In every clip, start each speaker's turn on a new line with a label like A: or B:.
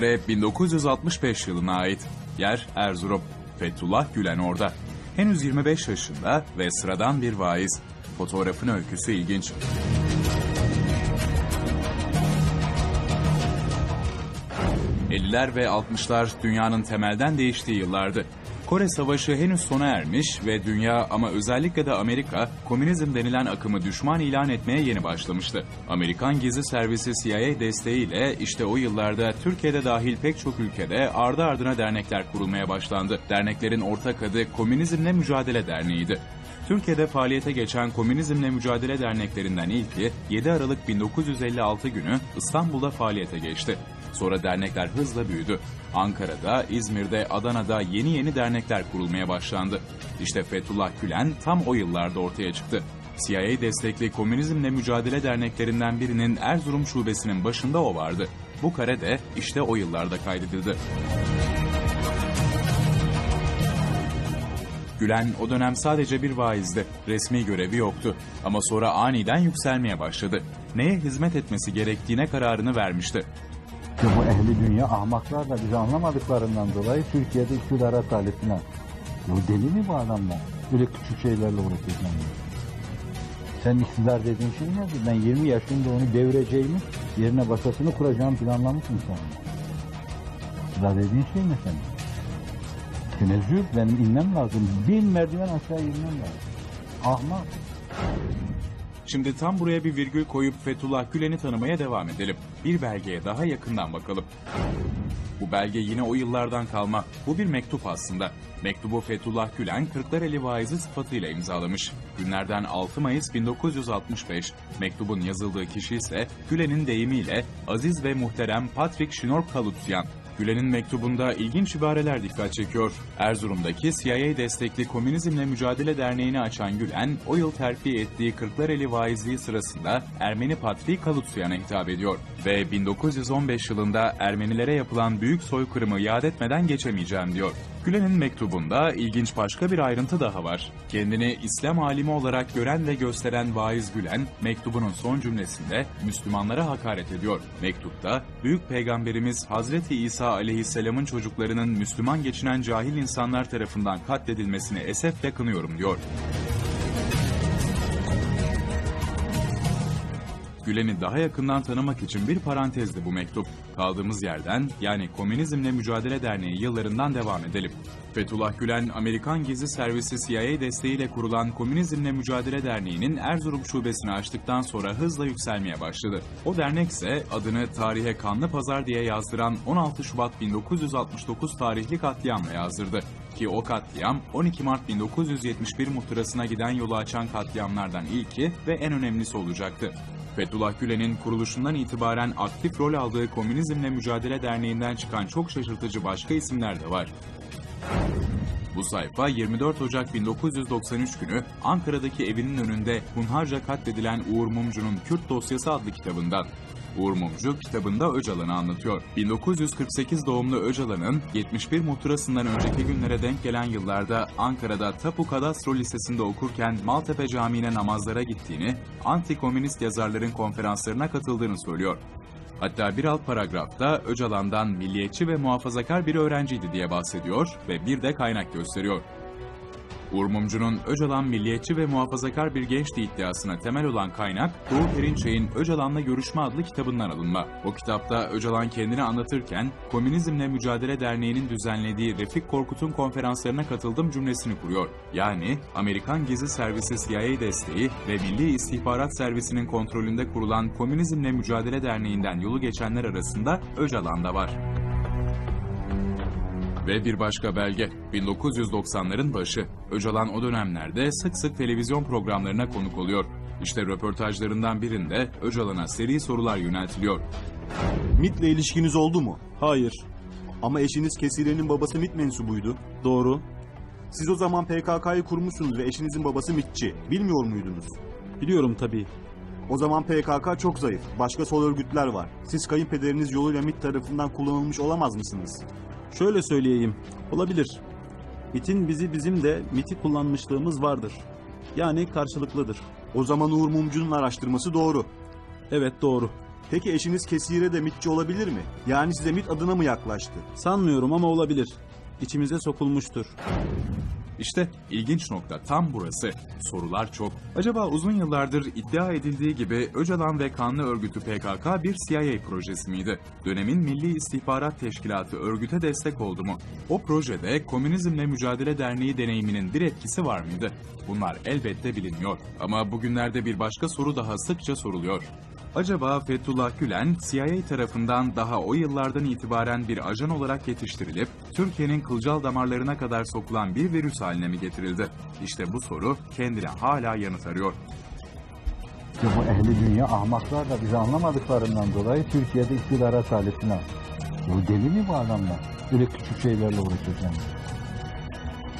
A: kare 1965 yılına ait. Yer Erzurum. Fethullah Gülen orada. Henüz 25 yaşında ve sıradan bir vaiz. Fotoğrafın öyküsü ilginç. ...50'ler ve 60'lar dünyanın temelden değiştiği yıllardı. Kore Savaşı henüz sona ermiş ve dünya ama özellikle de Amerika komünizm denilen akımı düşman ilan etmeye yeni başlamıştı. Amerikan gizli servisi CIA desteğiyle işte o yıllarda Türkiye'de dahil pek çok ülkede ardı ardına dernekler kurulmaya başlandı. Derneklerin ortak adı Komünizmle Mücadele Derneği'ydi. Türkiye'de faaliyete geçen Komünizmle Mücadele Derneklerinden ilki 7 Aralık 1956 günü İstanbul'da faaliyete geçti. Sonra dernekler hızla büyüdü. Ankara'da, İzmir'de, Adana'da yeni yeni dernekler kurulmaya başlandı. İşte Fethullah Gülen tam o yıllarda ortaya çıktı. CIA destekli Komünizmle Mücadele Derneklerinden birinin Erzurum şubesinin başında o vardı. Bu kare de işte o yıllarda kaydedildi. Gülen o dönem sadece bir vaizdi. Resmi görevi yoktu. Ama sonra aniden yükselmeye başladı. Neye hizmet etmesi gerektiğine kararını vermişti.
B: İşte bu ehli dünya ahmaklar da bizi anlamadıklarından dolayı Türkiye'de iktidara talipler. Ya deli mi bu adamlar? Böyle küçük şeylerle uğraşıyorlar. Sen iktidar dediğin şey nedir? Ben 20 yaşında onu devireceğimi, yerine başkasını kuracağımı planlamışım sen. İktidar dediğin şey ne senin? Tenezzül, benim inmem lazım. Bin merdiven aşağı inmem lazım. Ahmak.
A: Şimdi tam buraya bir virgül koyup Fethullah Gülen'i tanımaya devam edelim. Bir belgeye daha yakından bakalım. Bu belge yine o yıllardan kalma. Bu bir mektup aslında. Mektubu Fethullah Gülen Kırklareli vaizi sıfatıyla imzalamış. Günlerden 6 Mayıs 1965. Mektubun yazıldığı kişi ise Gülen'in deyimiyle Aziz ve Muhterem Patrick Şinor Kalutyan. Gülen'in mektubunda ilginç ibareler dikkat çekiyor. Erzurum'daki CIA destekli Komünizmle Mücadele Derneği'ni açan Gülen, o yıl terfi ettiği Kırklareli vaizliği sırasında Ermeni Patri Kalutyan'a hitap ediyor. Ve 1915 yılında Ermenilere yapılan büyük soykırımı yad etmeden geçemeyeceğim diyor. Gülen'in mektubunda ilginç başka bir ayrıntı daha var. Kendini İslam alimi olarak gören ve gösteren vaiz Gülen, mektubunun son cümlesinde Müslümanlara hakaret ediyor. Mektupta, Büyük Peygamberimiz Hazreti İsa aleyhisselamın çocuklarının Müslüman geçinen cahil insanlar tarafından katledilmesini esefle kınıyorum diyor. Gülen'i daha yakından tanımak için bir parantezdi bu mektup. Kaldığımız yerden yani Komünizmle Mücadele Derneği yıllarından devam edelim. Fethullah Gülen, Amerikan Gizli Servisi CIA desteğiyle kurulan Komünizmle Mücadele Derneği'nin Erzurum şubesini açtıktan sonra hızla yükselmeye başladı. O dernek ise adını tarihe Kanlı Pazar diye yazdıran 16 Şubat 1969 tarihli katliamla yazdırdı. Ki o katliam 12 Mart 1971 muhtırasına giden yolu açan katliamlardan ilki ve en önemlisi olacaktı. Fethullah Gülen'in kuruluşundan itibaren aktif rol aldığı Komünizmle Mücadele Derneği'nden çıkan çok şaşırtıcı başka isimler de var. Bu sayfa 24 Ocak 1993 günü Ankara'daki evinin önünde hunharca katledilen Uğur Mumcu'nun Kürt Dosyası adlı kitabından. Uğur Mumcu kitabında Öcalan'ı anlatıyor. 1948 doğumlu Öcalan'ın 71 muhtırasından önceki günlere denk gelen yıllarda Ankara'da Tapu Kadastro Lisesi'nde okurken Maltepe Camii'ne namazlara gittiğini, anti-komünist yazarların konferanslarına katıldığını söylüyor. Hatta bir alt paragrafta Öcalan'dan milliyetçi ve muhafazakar bir öğrenciydi diye bahsediyor ve bir de kaynak gösteriyor. Uğur Mumcu'nun Öcalan milliyetçi ve muhafazakar bir gençti iddiasına temel olan kaynak Doğu Perinçey'in Öcalan'la Görüşme adlı kitabından alınma. O kitapta Öcalan kendini anlatırken Komünizmle Mücadele Derneği'nin düzenlediği Refik Korkut'un konferanslarına katıldım cümlesini kuruyor. Yani Amerikan Gizli Servisi CIA desteği ve Milli İstihbarat Servisi'nin kontrolünde kurulan Komünizmle Mücadele Derneği'nden yolu geçenler arasında Öcalan da var. Ve bir başka belge. 1990'ların başı. Öcalan o dönemlerde sık sık televizyon programlarına konuk oluyor. İşte röportajlarından birinde Öcalan'a seri sorular yöneltiliyor.
C: MIT'le ilişkiniz oldu mu?
D: Hayır.
C: Ama eşiniz Kesire'nin babası MIT mensubuydu.
D: Doğru.
C: Siz o zaman PKK'yı kurmuşsunuz ve eşinizin babası MIT'çi. Bilmiyor muydunuz?
D: Biliyorum tabii.
C: O zaman PKK çok zayıf. Başka sol örgütler var. Siz kayınpederiniz yoluyla MIT tarafından kullanılmış olamaz mısınız?
D: Şöyle söyleyeyim. Olabilir. MIT'in bizi bizim de MIT'i kullanmışlığımız vardır. Yani karşılıklıdır.
C: O zaman Uğur Mumcu'nun araştırması doğru.
D: Evet doğru.
C: Peki eşiniz Kesire de MITçi olabilir mi? Yani size MIT adına mı yaklaştı?
D: Sanmıyorum ama olabilir. İçimize sokulmuştur.
A: İşte ilginç nokta tam burası. Sorular çok. Acaba uzun yıllardır iddia edildiği gibi Öcalan ve kanlı örgütü PKK bir CIA projesi miydi? Dönemin Milli İstihbarat Teşkilatı örgüte destek oldu mu? O projede Komünizmle Mücadele Derneği deneyiminin bir etkisi var mıydı? Bunlar elbette bilinmiyor. Ama bugünlerde bir başka soru daha sıkça soruluyor. Acaba Fethullah Gülen CIA tarafından daha o yıllardan itibaren bir ajan olarak yetiştirilip Türkiye'nin kılcal damarlarına kadar sokulan bir virüs haline mi getirildi? İşte bu soru kendine hala yanıt arıyor.
B: Bu ehli dünya ahmaklar da bizi anlamadıklarından dolayı Türkiye'de iktidara talipler. Bu deli mi bu adamlar? Böyle küçük şeylerle uğraşacağım.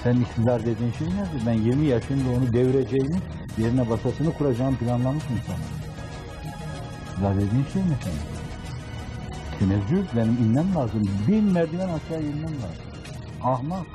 B: Sen iktidar dediğin şey nedir? Ben 20 yaşında onu devireceğini, yerine basasını kuracağımı planlamışım sana. Dediğin şey ne senin? Tenezzül, benim inmem lazım. Bin merdiven aşağı inmem lazım. Ahmak.